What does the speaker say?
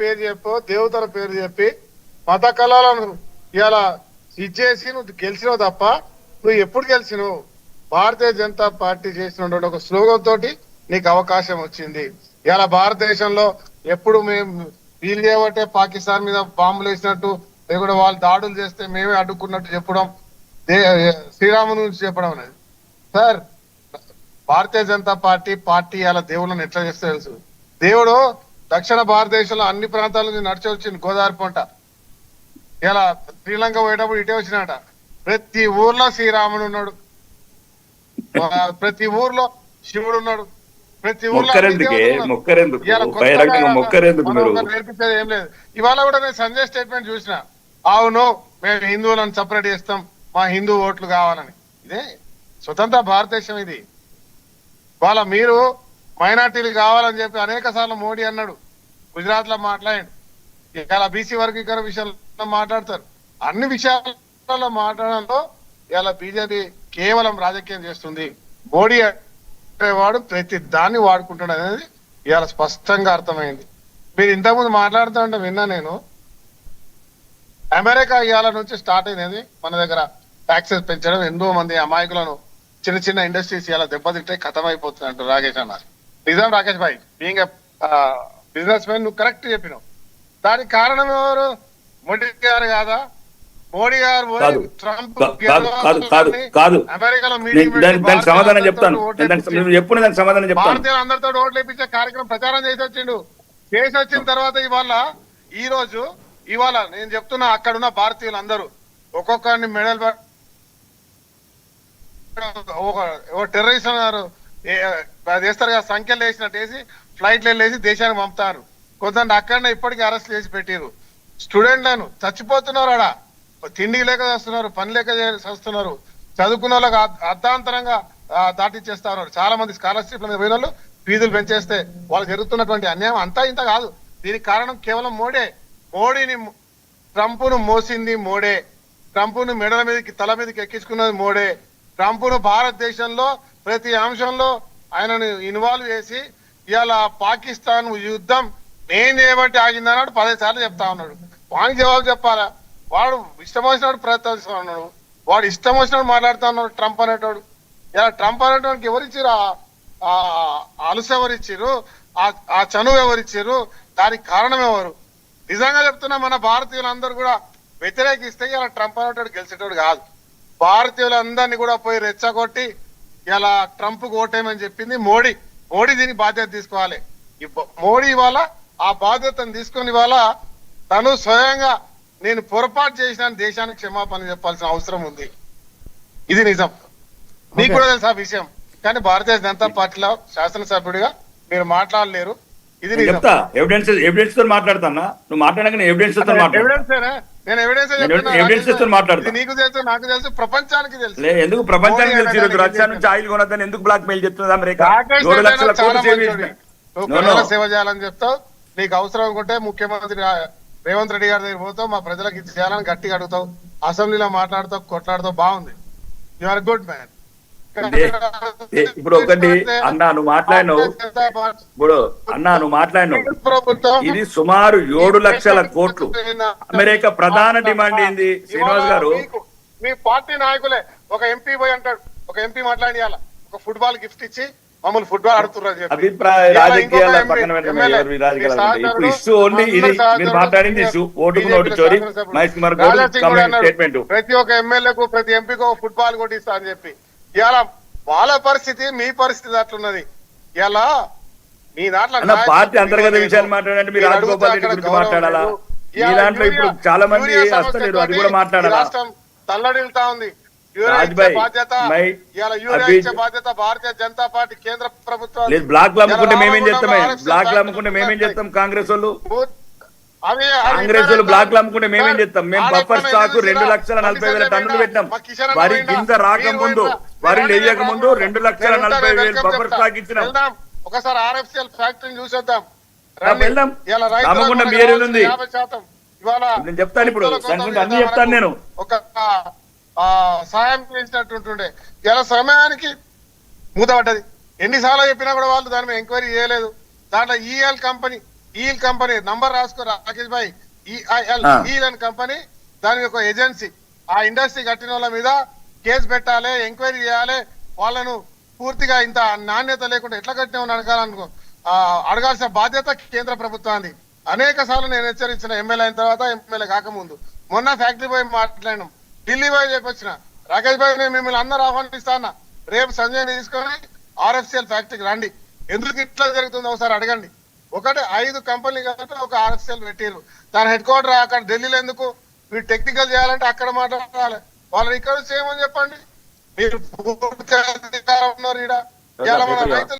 పేరు చెప్పో దేవతల పేరు చెప్పి మత కళలను ఇలా ఇచ్చేసి నువ్వు గెలిచినావు తప్ప నువ్వు ఎప్పుడు గెలిచినావు? భారతీయ జనతా పార్టీ చేసినటువంటి ఒక స్లోగన్ తోటి నీకు అవకాశం వచ్చింది. ఇలా భారతదేశంలో ఎప్పుడు మేము వీళ్ళు చేయబట్టే పాకిస్తాన్ మీద బాంబులు వేసినట్టు లేకుంటే వాళ్ళు దాడులు చేస్తే మేమే అడ్డుకున్నట్టు చెప్పడం దే- శ్రీరాముని గురించి చెప్పడం అనేది. Sir Bharatiya Janata Party party అలా దేవుళ్ళని ఎట్లా చేస్తే తెలుసు? దేవుడు దక్షిణ భారతదేశంలో అన్ని ప్రాంతాల నుంచి నడిచి వచ్చింది గోదావరి పంట. ఇలా శ్రీలంక పోయేటప్పుడు ఇటే వచ్చినట ప్రతి ఊర్లో శ్రీరాముడు ఉన్నాడు. ప్రతి ఊర్లో శివుడు ఉన్నాడు. ప్రతి ఊర్లో నేర్పించేది ఏం లేదు. ఇవాళ కూడా నేను సంజయ్ స్టేట్మెంట్ చూసిన. అవును మేము హిందువులను సపరేట్ చేస్తాం. మా హిందూ ఓట్లు కావాలని. ఇదే స్వతంత్ర భారతదేశం ఇది. వాళ్ళ మీరు మైనార్టీలు కావాలని చెప్పి అనేక సార్లు మోడీ అన్నాడు. గుజరాత్లో మాట్లాడండి. ఇలా బీసీ వర్గీకరణ విషయంలో మాట్లాడతారు. అన్ని విషయాలలో మాట్లాడడంలో ఇలా బీజేపీ కేవలం రాజకీయం చేస్తుంది. మోడీ వాడు ప్రతి దాన్ని వాడుకుంటాడు అనేది ఇవాళ స్పష్టంగా అర్థమైంది. మీరు ఇంతకుముందు మాట్లాడుతూ ఉంటే విన్నా నేను అమెరికా ఇవాళ నుంచి స్టార్ట్ అయినది మన దగ్గర ట్యాక్సెస్ పెంచడం ఎంతో మంది అమాయకులను చిన్న చిన్న ఇండస్ట్రీస్ ఇలా దెబ్బతింటే కథమైపోతుంది అంటారు రాకేష్ అన్న. నిజం Rakesh bhai being business man నువ్వు కరెక్ట్ చెప్పినావు. దానికి కారణం ఎవరు? మోడీ గారు కాదా? మోడీ గారు. ట్రంప్ కాదు కాదు కాదు కాదు. అమెరికాలో దానికి సమాధానం చెప్తాను. నేను దానికి ఎప్పుడు సమాధానం చెప్తాను. భారతీయులు అందరితో ఓట్లు వేయించే కార్యక్రమం ప్రచారం చేసి వచ్చిండు చేసి వచ్చిన తర్వాత ఇవాళ ఈ రోజు ఇవాళ నేను చెప్తున్నా అక్కడున్న భారతీయులు అందరూ ఒక్కొక్కరిని మెడల్ ఒక టెర్రరిస్ట్ అన్నారు. అది వేస్తారు కదా సంఖ్యలు వేసినట్టు వేసి ఫ్లైట్లు వెళ్ళేసి దేశానికి పంపుతారు. కొంతమంది అక్కడనే ఇప్పటికీ అరెస్ట్ చేసి పెట్టారు స్టూడెంట్లను చచ్చిపోతున్నారు ఆడ. తిండి లేక చేస్తున్నారు పని లేక చేస్తున్నారు. చదువుకున్న వాళ్ళకి అర్థాంతరంగా అర్ధాంతరంగా చాలా మంది స్కాలర్షిప్ మీద పోయిన వాళ్ళు ఫీజులు పెంచేస్తే వాళ్ళు జరుగుతున్నటువంటి అన్యాయం అంతా ఇంత కాదు. దీనికి కారణం కేవలం మోడే. మోడీని ట్రంప్ను మోసింది మోడే. ట్రంప్ను మెడల మీదకి తల మీదకి ఎక్కించుకున్నది మోడే. ట్రంప్ను భారతదేశంలో ప్రతి అంశంలో ఆయనను ఇన్వాల్వ్ చేసి ఇవాళ పాకిస్తాన్ యుద్ధం నేను చేయబట్టి ఆగిందన్నాడు పదే సార్లు చెప్తా ఉన్నాడు. వానికి జవాబు చెప్పాలా? వాడు ఇష్టం వచ్చినప్పుడు ప్రయత్నిస్తా ఉన్నాడు వాడు ఇష్టం వచ్చినప్పుడు మాట్లాడుతా ఉన్నాడు ట్రంప్ అనేటోడు. ఇలా ట్రంప్ అనేటోడికి ఎవరిచ్చిరు ఆ- ఆ అలుసు ఎవరిచ్చిరు ఆ ఆ చనువు ఎవరిచ్చిరు దానికి కారణం ఎవరు? నిజంగా చెప్తున్నా మన భారతీయులందరూ కూడా వ్యతిరేకిస్తే ఇలా ట్రంప్ అనేటోడు గెలిచేటోడు కాదు. భారతీయులందరినీ కూడా పోయి రెచ్చగొట్టి ఇలా ట్రంప్ ఓటేయమని చెప్పింది మోడీ. మోడీ దీనికి బాధ్యత తీసుకోవాలి. మోడీ ఇవాళ ఆ బాధ్యతను తీసుకొని ఇవాళ తను స్వయంగా నేను పొరపాటు చేసిన దేశానికి క్షమాపణ చెప్పాల్సిన అవసరం ఉంది. ఇది నిజం. మీకు కూడా తెలుసు ఆ విషయం. కానీ భారతీయ జనతా పార్టీలో శాసనసభ్యుడిగా మీరు మాట్లాడలేరు. ఇది ఎవిడెన్స్ ఎవిడెన్స్తో మాట్లాడతానా? నువ్వు మాట్లాడక ఎవిడెన్స్తో ఎవిడెన్స్ నేను ఎవిడెన్స్ evidence తో మాట్లాడతా. నీకు తెలుసు నాకు తెలుసు ప్రపంచానికి తెలుసు. ఎందుకు ప్రపంచానికి మోడీ తెలిసి? ఈరోజు రష్యా నుంచి ఆయిల్ కొనొద్దని ఎందుకు బ్లాక్ మెయిల్ చెప్తుంది అమెరికా రెడ్డి లక్షల కోట్లు సేవ్ చేయాలని చెప్తావు. నీకు అవసరం అనుకుంటే ముఖ్యమంత్రి రేవంత్ రెడ్డి గారి దగ్గర పోతావు మా ప్రజలకు ఇది చేయాలని గట్టిగా అడుగుతావు. అసెంబ్లీలో మాట్లాడుతావు కొట్లాడుతావు బాగుంది. యు ఆర్ గుడ్ మ్యాన్ ఇప్పుడు ఒకటి అన్నా నువ్వు మాట్లాడినావు. ఇప్పుడు అన్నా నువ్వు మాట్లాడినావు. ఇది సుమారు ఏడు లక్షల కోట్లు. అమెరికా ప్రధాన డిమాండ్ ఏంది? శ్రీనివాస్ గారు. మీ పార్టీ నాయకులే ఒక ఎంపీ పోయి అంటాడు ఒక ఎంపీ మాట్లాడియాల ఒక ఫుట్బాల్ గిఫ్ట్ ఇచ్చి మమ్మల్ని ఫుట్బాల్ ఆడుతున్నారు. అభిప్రాయ రాజకీయాల పక్కన ఇప్పుడు ఇష్యూ ఓన్లీ ఇది. మీరు మాట్లాడింది ఇష్యూ ఓటుకు నోటు చోరీ. మహేష్ కుమార్ అన్నాడు, స్టేట్మెంట్ ప్రతి ఒక్క ఎమ్మెల్యేకు ప్రతి ఎంపీకి ఫుట్బాల్ కొట్టిస్తా అని చెప్పి. ఇవాళ వాళ్ళ పరిస్థితి మీ పరిస్థితి అట్లున్నది. ఇలా మీ దాంట్లో పార్టీ అంతర్గత. విషయాలు మాట్లాడంటే మీరు రాజగోపాల్ రెడ్డి గురించి మాట్లాడాలా? మీ. దాంట్లో ఇప్పుడు చాలా మంది వస్తలేరు అది కూడా మాట్లాడాలా? రాష్ట్రం తల్లడిల్తా ఉంది. బ్లాక్లో అమ్ముకుంటే ఇలా మేమేం రామగుండం బ్లాక్ అమ్ముకుంటే మేమేం చేస్తాం కాంగ్రెస్ వాళ్ళు? కాంగ్రెస్ బ్లాక్లో అమ్ముకుంటే మేమేం చేస్తాం? మేము బఫర్ స్టాక్ రెండు లక్షల నలభై వేల టన్నులు పెట్టినాం. వరి గింజ రాకముందు వరి లేయక ముందు రెండు లక్షల నలభై వేలు బఫర్ స్టాక్ ఇచ్చినాం. ఒకసారి ఆర్ఎఫ్సిఎల్ ఫ్యాక్టరీని చూసేద్దాం. వెళ్దాం. రామగుండం ఏరియాలో కావాల్సిన ఉంది. శాతం. నేను చెప్తాను ఇప్పుడు. అన్ని చెప్తాను నేను. ఒక ఆ, సాయం చేసినట్టుంటుండే. ఇలా సమయానికి మూతపడ్డది. ఎన్నిసార్లు చెప్పినా కూడా వాళ్ళు దాని మీద ఎంక్వైరీ చేయలేదు. దాంట్లో EL company eel company number రాసుకో రాకేష్ భాయ్? ఈఐఎల్ ఆ. ఈల్ అని కంపెనీ దాని ఒక ఏజెన్సీ. ఆ ఇండస్ట్రీ కట్టిన వాళ్ళ మీద కేసు పెట్టాలి ఎంక్వైరీ చేయాలి వాళ్ళను పూర్తిగా ఇంత నాణ్యత లేకుండా ఎట్లా కట్టినామని అడగాలనుకో అడగాల్సిన బాధ్యత కేంద్ర ప్రభుత్వాన్ని అనేక సార్లు నేను హెచ్చరించిన ఎమ్మెల్యే అయిన తర్వాత ఎమ్మెల్యే కాకముందు. మొన్న ఫ్యాక్టరీ పోయి మాట్లాడినాం. ఢిల్లీ పోయి చెప్పొచ్చిన. రాకేష్ భాయ్ నేను మిమ్మల్ని అందరూ ఆహ్వానిస్తాను రేపు సంజయ్ తీసుకొని ఆర్ఎఫ్సిఎల్ ఫ్యాక్టరీకి రండి. ఎందుకు ఇట్లా జరుగుతుందో ఒకసారి అడగండి. ఒకటి ఐదు కంపెనీలు కలిపి ఒక ఆర్ఎఫ్సిఎల్ పెట్టారు దాని హెడ్ క్వార్టర్ అక్కడ ఢిల్లీలో ఎందుకు? మీరు టెక్నికల్ చేయాలంటే అక్కడ మాట్లాడాలి. వాళ్ళని ఇక్కడ చేయమని చెప్పండి. మీరు ఉన్నారు మన రైతులు